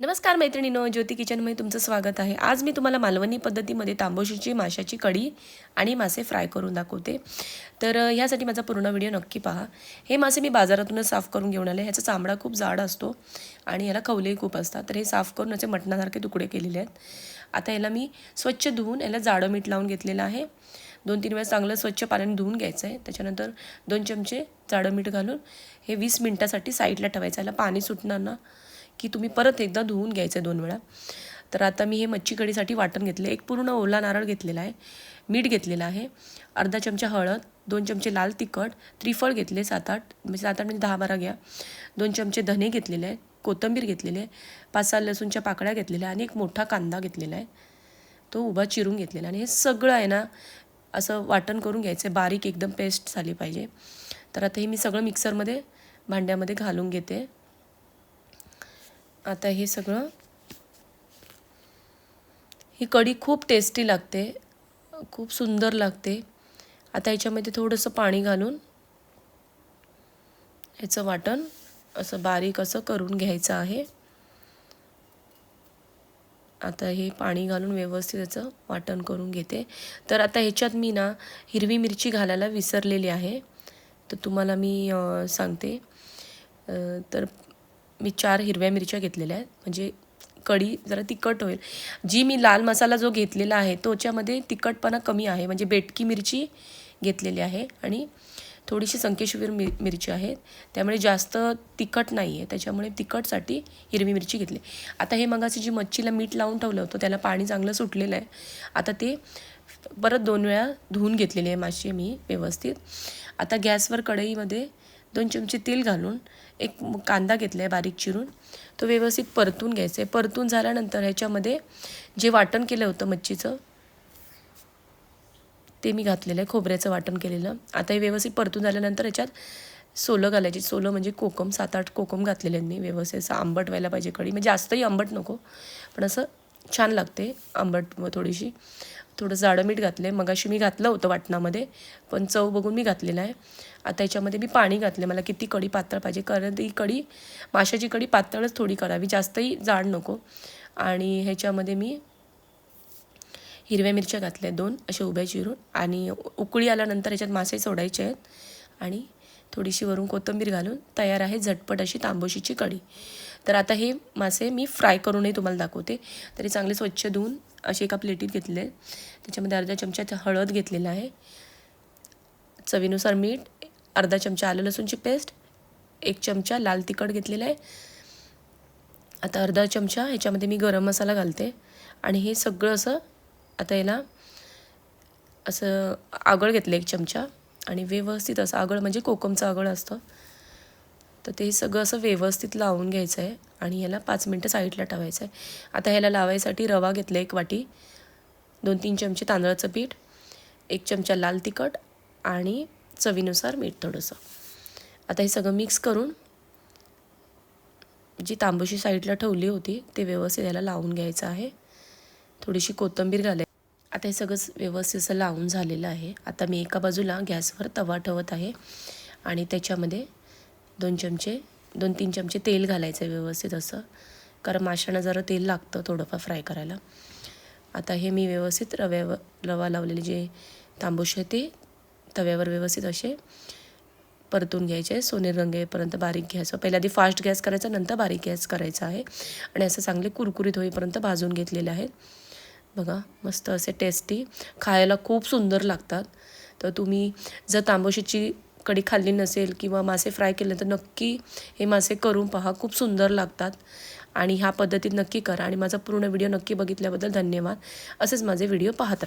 नमस्कार मैत्रिणीनो ज्योती किचनमध्ये तुमचं स्वागत आहे. आज मी तुम्हाला मालवणी पद्धतीमध्ये तांबोशीची माशाची कढी आणि मासे फ्राय करून दाखवते. तर ह्यासाठी माझा पूर्ण व्हिडिओ नक्की पहा. हे मासे मी बाजारातूनच साफ करून घेऊन आले. ह्याचा चामडा खूप जाड असतो आणि ह्याला खवलेही खूप असतात. तर हे साफ करून याचे मटणासारखे तुकडे केलेले आहेत. आता याला मी स्वच्छ धुवून याला जाडं मीठ लावून घेतलेलं आहे. दोन तीन वेळा चांगलं स्वच्छ पाण्याने धुवून घ्यायचं आहे. त्याच्यानंतर दोन चमचे जाडं मीठ घालून हे वीस मिनटासाठी साईडला ठेवायचं याला पाणी सुटणार ना. की तुम्ही परत एकदा धुवून घ्यायचं दोन वेळा. तर आता मी हे मच्छी कढीसाठी वाटण घेतले एक पूर्ण ओला नारळ घेतलेला आहे. मीठ घेतलेलं आहे. अर्धा चमचा हळद दोन चमचे लाल तिखट त्रिफळ घेतले सात आठ म्हणजे सात आठ म्हणजे दहा बारा घ्या. दोन चमचे धने घेतलेले आहेत. कोथिंबीर घेतलेली आहे. पाच सहा लसूणच्या पाकळ्या घेतलेल्या आणि एक मोठा कांदा घेतलेला आहे. तो उभा चिरून घेतलेला आणि हे सगळं आहे ना असं वाटण करून घ्यायचं आहे बारीक एकदम पेस्ट झाली पाहिजे. तर आता हे मी सगळं मिक्सरमध्ये भांड्यामध्ये घालून घेते. आता हे सगळं. ही कढी खूप टेस्टी लागते. खूप सुंदर लागते. आता याच्यामध्ये थोडंसं पाणी घालून ह्याचं वाटण असं बारीक असं करून घ्यायचं आहे. आता हे पाणी घालून व्यवस्थित याचं वाटण करून घेते. तर आता ह्याच्यात मी ना हिरवी मिरची घालायला विसरलेली आहे. तर तुम्हाला मी सांगते. तर मी चार हिरव्या मिरच्या घेतलेल्या आहेत. म्हणजे कढी जरा तिखट होईल. जी मी लाल मसाला जो घेतलेला आहे तोच्यामध्ये तिखटपणा कमी आहे. म्हणजे बेटकी मिरची घेतलेली आहे आणि थोडीशी संकेशवीर मिर मिरची आहेत त्यामुळे जास्त तिखट नाही आहे त्याच्यामुळे तिखटसाठी हिरवी मिरची घेतली. आता हे मगाशी जी मच्छीला मीठ लावून ठेवलं होतं त्याला पाणी चांगलं सुटलेलं आहे. आता ते परत दोन वेळा धुवून घेतलेली आहे माशी मी व्यवस्थित. आता गॅसवर कढईमध्ये दोन चमचे तेल घालून एक कांदा घेतला आहे बारीक चिरून तो व्यवस्थित परतून घ्यायचा आहे परतून झाल्यानंतर ह्याच्यामध्ये जे वाटण केलं होतं मच्छीचं ते मी घातलेलं आहे खोबऱ्याचं वाटण केलेलं. आता हे व्यवस्थित परतून झाल्यानंतर ह्याच्यात सोलं घालायची. सोलं म्हणजे कोकम सात आठ कोकम घातलेले आहेत मी व्यवस्थित असं आंबट व्हायला पाहिजे कढी. म्हणजे जास्तही आंबट नको पण असं छान लागते आंबट थोडीशी. थोडं जाडं मीठ घातलं आहे मगाशी मी घातलं होतं वाटणामध्ये पण चव बघून मी घातलेलं आहे. आता याच्यामध्ये मी पाणी घातलं मला किती कढी पातळ पाहिजे. कारण ती कढी माशाची कढी पातळच थोडी करावी. जास्तही जाड नको. आणि ह्याच्यामध्ये मी हिरव्या मिरच्या घातल्या दोन अशा उभ्या चिरून. आणि उकळी आल्यानंतर याच्यात मासे सोडायचे आहेत. आणि थोडीशी वरून कोथिंबीर घालून तयार आहे झटपट अशी तांबोशीची कढी. तर आता हे मासे मी फ्राय करूनही तुम्हाला दाखवते. तरी चांगले स्वच्छ धुवून असे एका प्लेटीत घेतले. त्याच्यामध्ये अर्धा चमचा हळद घेतलेला आहे. चवीनुसार मीठ अर्धा चमचा आलं लसूणची पेस्ट एक चमचा लाल तिखट घेतलेला आहे. आता अर्धा चमचा ह्याच्यामध्ये मी गरम मसाला घालते. आणि हे सगळं असं आता याला असं आगळ घेतलं एक चमचा. आणि व्यवस्थित असं आगळ म्हणजे कोकमचं आगळ असतं. तर ते सगळं असं व्यवस्थित लावून घ्यायचं आहे आणि याला पाच मिनटं साईडला ठेवायचं आहे. आता ह्याला लावायसाठी रवा घेतला एक वाटी दोन तीन चमचे तांदळाचं पीठ एक चमचा लाल तिखट आणि चवीनुसार मीठ थोडंसं. आता हे सगळं मिक्स करून जी तांबूशी साईडला ठेवली होती ते व्यवस्थित याला लावून घ्यायचं आहे. थोडीशी कोथिंबीर घालाय आता हे सगळं व्यवस्थित असं लावून झालेलं आहे. आता मी एका बाजूला गॅसवर तवा ठेवत आहे आणि त्याच्यामध्ये दोन चमचे दोन तीन चमचे तेल घालायचं आहे व्यवस्थित असं. कारण माशांना जरा तेल लागतं थोडंफार फ्राय करायला. आता हे मी व्यवस्थित रव्यावर रवा लावलेले जे तांबूश आहे ते तव्यावर व्यवस्थित असे परतून घ्यायचे सोनेरी रंगेपर्यंत बारीक घ्यायचं. पहिल्या आधी फास्ट गॅस करायचा नंतर बारीक गॅस करायचा आहे. आणि असं चांगले कुरकुरीत होईपर्यंत भाजून घेतलेले आहेत. बघा मस्त असे टेस्टी खायला खूप सुंदर लागतात. तर तुम्ही जर तांबोशीची कढी खाल्ली नसेल किंवा मासे फ्राय केले तर नक्की हे मासे करून पहा. खूप सुंदर लागतात. आणि ह्या पद्धतीत नक्की करा. आणि माझा पूर्ण व्हिडिओ नक्की बघितल्याबद्दल धन्यवाद. असेच माझे व्हिडिओ पाहत राहा.